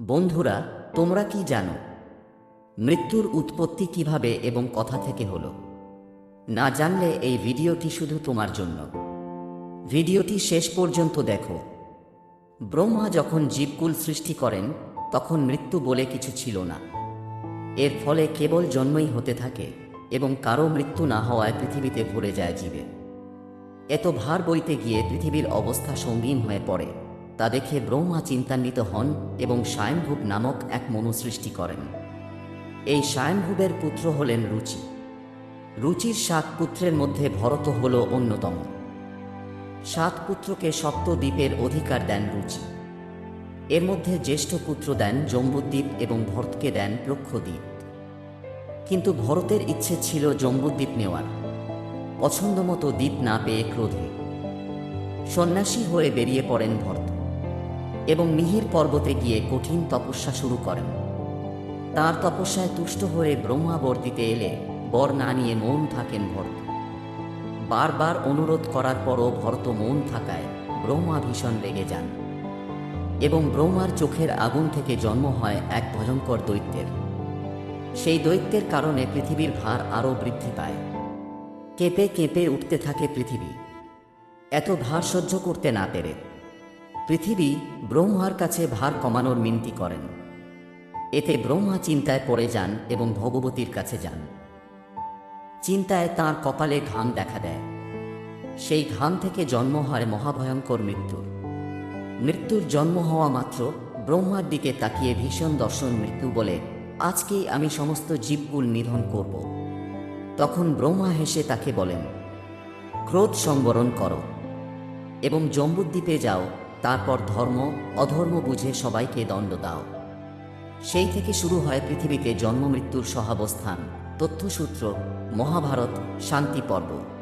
বন্ধুরা, তোমরা কি জানো? মৃত্যুর উৎপত্তি কীভাবে এবং কথা থেকে হলো? না জানলে এই ভিডিওটি শুধু তোমার জন্য। ভিডিওটি শেষ পর্যন্ত দেখো। ব্রহ্মা যখন জীবকুল সৃষ্টি করেন, তখন মৃত্যু বলে কিছু ছিল না। এর ফলে কেবল জন্মই হতে থাকে এবং কারও মৃত্যু না হওয়ায় পৃথিবীতে ভরে যায় জীবে। এত ভার বইতে গিয়ে পৃথিবীর অবস্থা সঙ্গীন হয়ে পড়ে। তা দেখে ব্রহ্মা চিন্তান্বিত হন এবং স্বয়ংভূব নামক এক মনু সৃষ্টি করেন। এই স্বয়ংভূবের পুত্র হলেন রুচি। রুচির সাত পুত্রের মধ্যে ভরত হল অন্যতম। সাত পুত্রকে সপ্ত দ্বীপের অধিকার দেন রুচি। এর মধ্যে জ্যেষ্ঠ পুত্র দেন জম্বুদ্বীপ এবং ভরতকে দেন লক্ষদ্বীপ কিন্তু ভরতের ইচ্ছে ছিল জম্বুদ্বীপ নেওয়ার। পছন্দমতো দ্বীপ না পেয়ে ক্রোধে। সন্ন্যাসী হয়ে বেরিয়ে পড়েন ভরত। এবং মিহির পর্বতে গিয়ে কঠিন তপস্যা শুরু করেন। তার তপস্যায় তুষ্ট হয়ে ব্রহ্মা বর এলে বর না নিয়ে মৌন থাকেন ভরত। বারবার অনুরোধ করার পরও ভরত মৌন থাকায় ব্রহ্মা ভীষণ রেগে যান এবং ব্রহ্মার চোখের আগুন থেকে জন্ম হয় এক ভয়ঙ্কর দৈত্যের। সেই দৈত্যের কারণে পৃথিবীর ভার আরও বৃদ্ধি পায়। কেঁপে কেঁপে উঠতে থাকে পৃথিবী। এত ভার সহ্য করতে না পেরে পৃথিবী ব্রহ্মার কাছে ভার কমানোর মিনতি করেন। এতে ব্রহ্মা চিন্তায় পড়ে যান এবং ভগবতীর কাছে যান। চিন্তায় তার কপালে ঘাম দেখা দেয়। সেই ঘাম থেকে জন্ম হয় মহাভয়ঙ্কর মৃত্যুর। মৃত্যুর জন্ম হওয়া মাত্র ব্রহ্মার দিকে তাকিয়ে ভীষণ দর্শন মৃত্যু বলে, আজকেই আমি সমস্ত জীবকুল নিধন করব। তখন ব্রহ্মা হেসে তাকে বলেন, ক্রোধ সংবরণ করো এবং জম্বুদ্বীপে যাও তারপর ধর্ম, অধর্ম বুঝে সবাইকে দণ্ড দাও। সেই থেকে শুরু হয় পৃথিবীতে জন্ম, মৃত্যুর সহাবস্থান, তথ্যসূত্র, মহাভারত, শান্তি পর্ব।